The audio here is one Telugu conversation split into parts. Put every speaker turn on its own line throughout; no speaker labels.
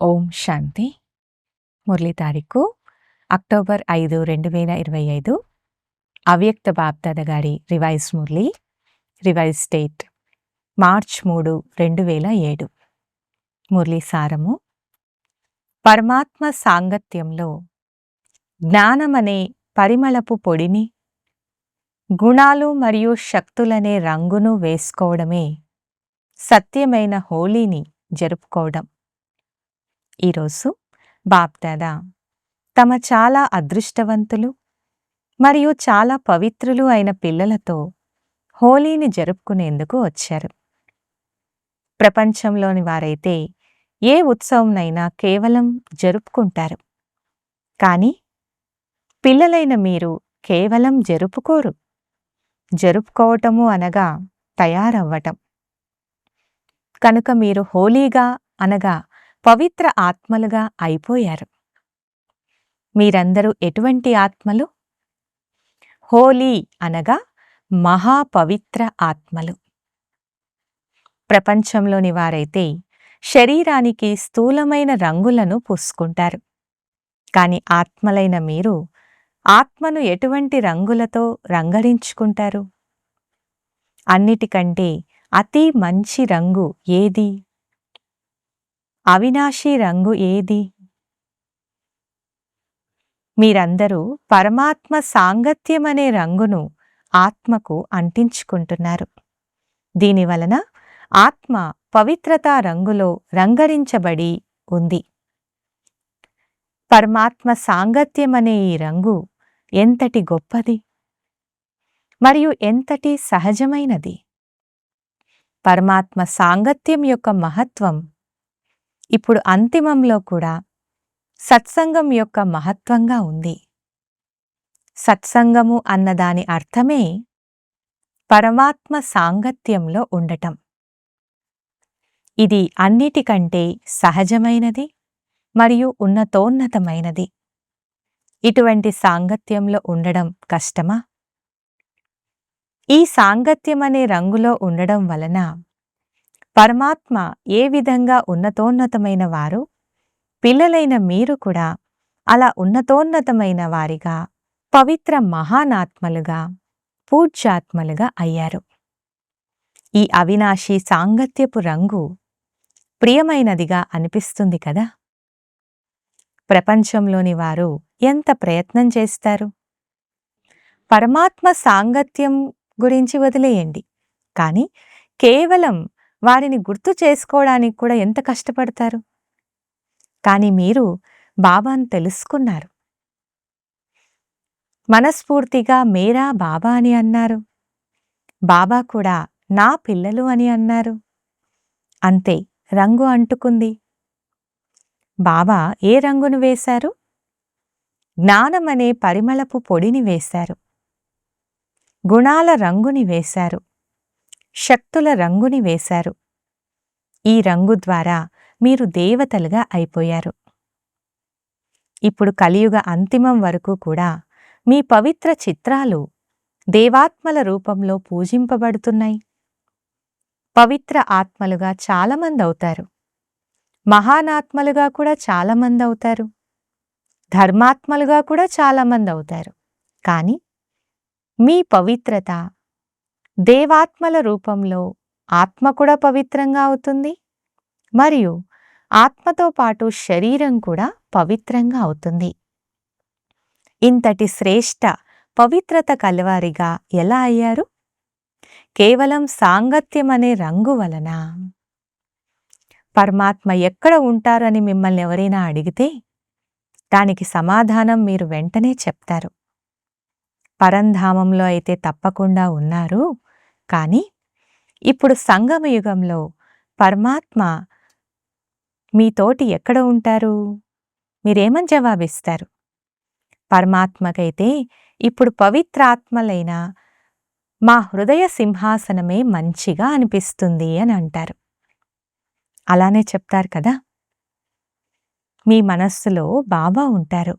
ఓం శాంతి. మురళి తారీఖు అక్టోబర్ ఐదు రెండు వేల ఇరవై ఐదు. అవ్యక్త బాప్దాద గారి revise Murli revise date March మూడు రెండు వేల ఏడు. మురళి సారము పరమాత్మ సాంగత్యంలో జ్ఞానమనే పరిమళపు పొడిని గుణాలు మరియు శక్తులనే రంగును వేసుకోవడమే సత్యమైన హోలీని జరుపుకోవడం. ఈరోజు బాప్దాదా. తమ చాలా అదృష్టవంతులు మరియు చాలా పవిత్రులు అయిన పిల్లలతో హోలీని జరుపుకునేందుకు వచ్చారు. ప్రపంచంలోని వారైతే ఏ ఉత్సవంనైనా కేవలం జరుపుకుంటారు. కానీ పిల్లలైన మీరు కేవలం జరుపుకోరు. జరుపుకోవటము అనగా తయారవ్వటం. కనుక మీరు హోలీగా అనగా పవిత్ర ఆత్మలుగా అయిపోయారు. మీరందరూ ఎటువంటి ఆత్మలు? హోలీ అనగా మహాపవిత్ర ఆత్మలు. ప్రపంచంలోని వారైతే శరీరానికి స్థూలమైన రంగులను పూసుకుంటారు. కాని ఆత్మలైన మీరు ఆత్మను ఎటువంటి రంగులతో రంగరించుకుంటారు? అన్నిటికంటే అతి మంచి రంగు ఏది? అవినాశీ రంగు ఏది? మీరందరూ పరమాత్మ సాంగత్యమనే రంగును ఆత్మకు అంటించుకుంటున్నారు. దీనివలన ఆత్మ పవిత్రతా రంగులో రంగరించబడి ఉంది. పరమాత్మ సాంగత్యమనే ఈ రంగు ఎంతటి గొప్పది? మరియు ఎంతటి సహజమైనది? పరమాత్మ సాంగత్యం యొక్క మహత్వం ఇప్పుడు అంతిమంలో కూడా సత్సంగం యొక్క మహత్వంగా ఉంది. సత్సంగము అన్నదాని అర్థమే పరమాత్మ సాంగత్యంలో ఉండటం. ఇది అన్నిటికంటే సహజమైనది మరియు ఉన్నతోన్నతమైనది. ఇటువంటి సాంగత్యంలో ఉండడం కష్టమా? ఈ సాంగత్యమనే రంగులో ఉండడం వలన పరమాత్మ ఏ విధంగా ఉన్నతోన్నతమైన వారు? పిల్లలైన మీరు కూడా అలా ఉన్నతోన్నతమైన వారిగా పవిత్ర మహానాత్మలుగా పూజ్యాత్మలుగా అయ్యారు. ఈ అవినాశి సాంగత్యపు రంగు ప్రియమైనదిగా అనిపిస్తుంది కదా? ప్రపంచంలోని వారు ఎంత ప్రయత్నం చేస్తారు? పరమాత్మ సాంగత్యం గురించి వదిలేయండి. కానీ కేవలం వారిని గుర్తు చేసుకోవడానికి కూడా ఎంత కష్టపడతారు? కానీ మీరు బాబాను తెలుసుకున్నారు. మనస్ఫూర్తిగా మేరా బాబా అని అన్నారు. బాబా కూడా నా పిల్లలు అని అన్నారు. అంతే రంగు అంటుకుంది. బాబా ఏ రంగును వేశారు? జ్ఞానమనే పరిమళపు పొడిని వేశారు. గుణాల రంగుని వేశారు. శక్తుల రంగుని వేశారు. ఈ రంగు ద్వారా మీరు దేవతలుగా అయిపోయారు. ఇప్పుడు కలియుగ అంతిమం వరకు కూడా మీ పవిత్ర చిత్రాలు దేవాత్మల రూపంలో పూజింపబడుతున్నాయి. పవిత్ర ఆత్మలుగా చాలామంది అవుతారు. మహానాత్మలుగా కూడా చాలామంది అవుతారు. ధర్మాత్మలుగా కూడా చాలామంది అవుతారు. కానీ మీ పవిత్రత దేవాత్మల రూపంలో ఆత్మ కూడా పవిత్రంగా అవుతుంది. మరియు ఆత్మతో పాటు శరీరం కూడా పవిత్రంగా అవుతుంది. ఇంతటి శ్రేష్ట పవిత్రత కలవారిగా ఎలా అయ్యారు? కేవలం సాంగత్యం అనే రంగు వలన. పరమాత్మ ఎక్కడ ఉంటారని మిమ్మల్ని ఎవరైనా అడిగితే దానికి సమాధానం మీరు వెంటనే చెప్తారు. పరంధామంలో అయితే తప్పకుండా ఉన్నారు. కానీ ఇప్పుడు సంగమయుగంలో పరమాత్మ మీతోటి ఎక్కడ ఉంటారు? మీరేమని జవాబిస్తారు? పరమాత్మకైతే ఇప్పుడు పవిత్రాత్మలైన మా హృదయ సింహాసనమే మంచిగా అనిపిస్తుంది అని అంటారు. అలానే చెప్తారు కదా? మీ మనస్సులో బాబా ఉంటారు.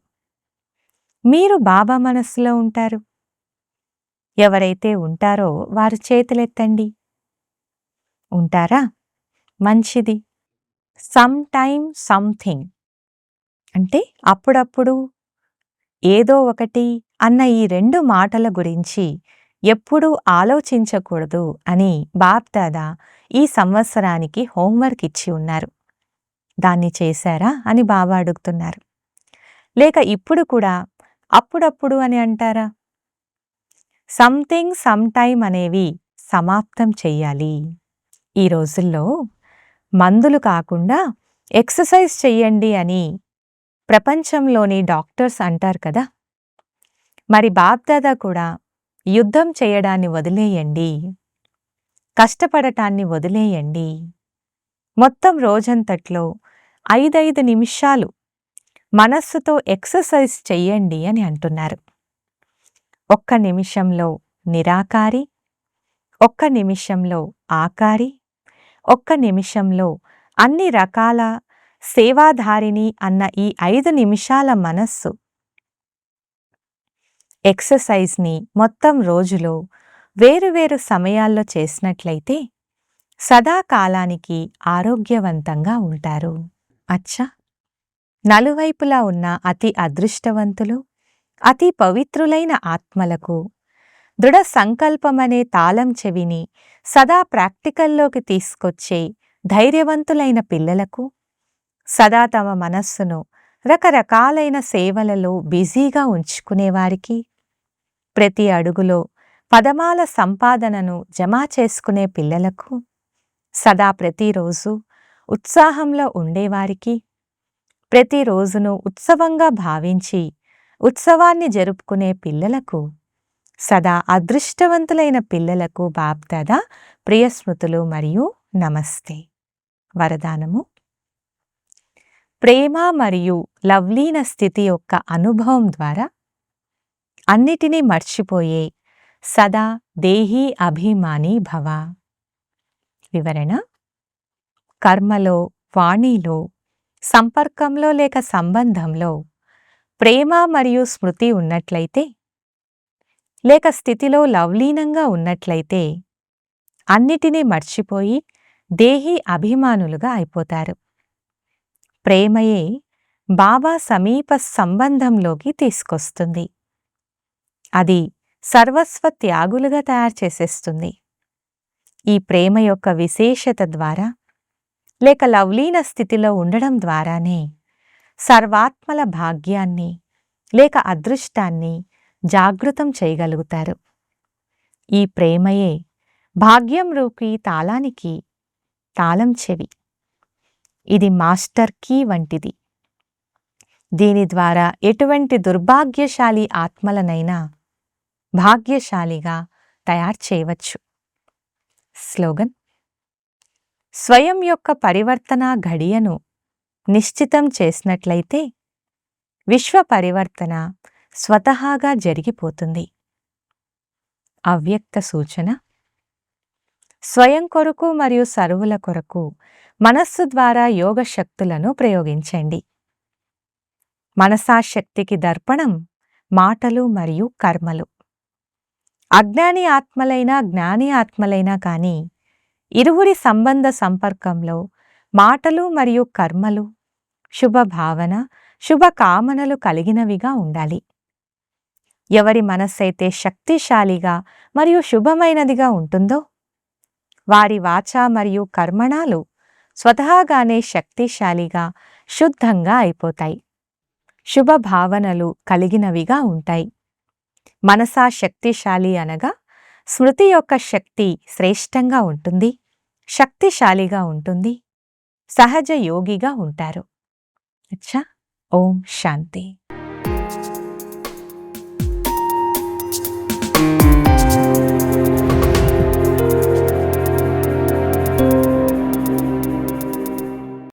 మీరు బాబా మనస్సులో ఉంటారు. ఎవరైతే ఉంటారో వారు చేతులెత్తండి. ఉంటారా? మంచిది. సమ్ టైమ్ సంథింగ్ అంటే అప్పుడప్పుడు ఏదో ఒకటి అన్న ఈ రెండు మాటల గురించి ఎప్పుడూ ఆలోచించకూడదు అని బాప్దాదా ఈ సంవత్సరానికి హోంవర్క్ ఇచ్చి ఉన్నారు. దాన్ని చేశారా అని బాబా అడుగుతున్నారు. లేక ఇప్పుడు కూడా అప్పుడప్పుడు అని అంటారా? సంథింగ్ సమ్ టైమ్ అనేవి సమాప్తం చెయ్యాలి. ఈ రోజుల్లో మందులు కాకుండా ఎక్సర్సైజ్ చెయ్యండి అని ప్రపంచంలోని డాక్టర్స్ అంటారు కదా. మరి బాప్దాదా కూడా యుద్ధం చేయడాన్ని వదిలేయండి. కష్టపడటాన్ని వదిలేయండి. మొత్తం రోజంతట్లో ఐదైదు నిమిషాలు మనస్సుతో ఎక్సర్సైజ్ చెయ్యండి అని అంటున్నారు. ఒక్క నిమిషంలో నిరాకారి ఒక్క నిమిషంలో ఆకారి ఒక్క నిమిషంలో అన్ని రకాల సేవాధారిని అన్న ఈ ఐదు నిమిషాల మనస్సు. ఎక్సర్సైజ్ని మొత్తం రోజులో వేరువేరు సమయాల్లో చేసినట్లయితే సదాకాలానికి ఆరోగ్యవంతంగా ఉంటారు. అచ్చా! నలువైపులా ఉన్న అతి అదృష్టవంతులు అతి పవిత్రులైన ఆత్మలకు. దృఢ సంకల్పమనే తాళం చెవిని సదా ప్రాక్టికల్లోకి తీసుకొచ్చే ధైర్యవంతులైన పిల్లలకు. సదా తమ మనస్సును రకరకాలైన సేవలలో బిజీగా ఉంచుకునేవారికి. ప్రతి అడుగులో పదమాల సంపాదనను జమా చేసుకునే పిల్లలకు. సదా ప్రతిరోజు ఉత్సాహంలో ఉండేవారికి. ప్రతిరోజును ఉత్సవంగా భావించి ఉత్సవాన్ని జరుపుకునే పిల్లలకు సదా అదృష్టవంతులైన పిల్లలకు బాప్దాదా ప్రియస్మృతులు మరియు నమస్తే. వరదానము. ప్రేమ మరియు లవ్లీన స్థితి యొక్క అనుభవం ద్వారా అన్నిటినీ మర్చిపోయే సదా దేహీ అభిమాని భవ. వివరణ. కర్మలో వాణిలో సంపర్కంలో లేక సంబంధంలో ప్రేమ మరియు స్మృతి ఉన్నట్లయితే లేక స్థితిలో లవ్లీనంగా ఉన్నట్లయితే అన్నిటినీ మర్చిపోయి దేహీ అభిమానులుగా అయిపోతారు. ప్రేమయే బాబా సమీప సంబంధంలోకి తీసుకొస్తుంది. అది సర్వస్వ త్యాగులుగా తయారు చేసేస్తుంది. ఈ ప్రేమ యొక్క విశేషత ద్వారా లేక లవ్లీన స్థితిలో ఉండడం ద్వారానే సర్వాత్మల భాగ్యాన్ని లేక అదృష్టాన్ని జాగృతం చేయగలుగుతారు. ఈ ప్రేమయే భాగ్యం రూపి తాళానికి తాళం చెవి. ఇది మాస్టర్ కీ వంటిది. దీని ద్వారా ఎటువంటి దుర్భాగ్యశాలి ఆత్మలనైనా భాగ్యశాలిగా తయారు చేయవచ్చు. స్లోగన్ స్వయం యొక్క పరివర్తన ఘడియను నిశ్చితం చేసినట్లయితే విశ్వ పరివర్తన స్వతహాగా జరిగిపోతుంది. అవ్యక్త సూచన. స్వయం కొరకు మరియు సరువుల కొరకు మనస్సు ద్వారా యోగ శక్తులను ప్రయోగించండి. మనసాశక్తికి దర్పణం మాటలు మరియు కర్మలు. అజ్ఞాని ఆత్మలైనా జ్ఞాని ఆత్మలైనా కానీ ఇరువురి సంబంధ సంపర్కంలో మాటలు మరియు కర్మలు శుభభావన శుభకామనలు కలిగినవిగా ఉండాలి. ఎవరి మనస్సైతే శక్తిశాలిగా మరియు శుభమైనదిగా ఉంటుందో వారి వాచ మరియు కర్మణాలు స్వతహాగానే శక్తిశాలిగా శుద్ధంగా అయిపోతాయి. శుభభావనలు కలిగినవిగా ఉంటాయి. మనసా శక్తిశాలి అనగా స్మృతి యొక్క శక్తి శ్రేష్టంగా ఉంటుంది శక్తిశాలిగా ఉంటుంది సహజ యోగిగా ఉంటారు. అచ్చా ఓం శాంతి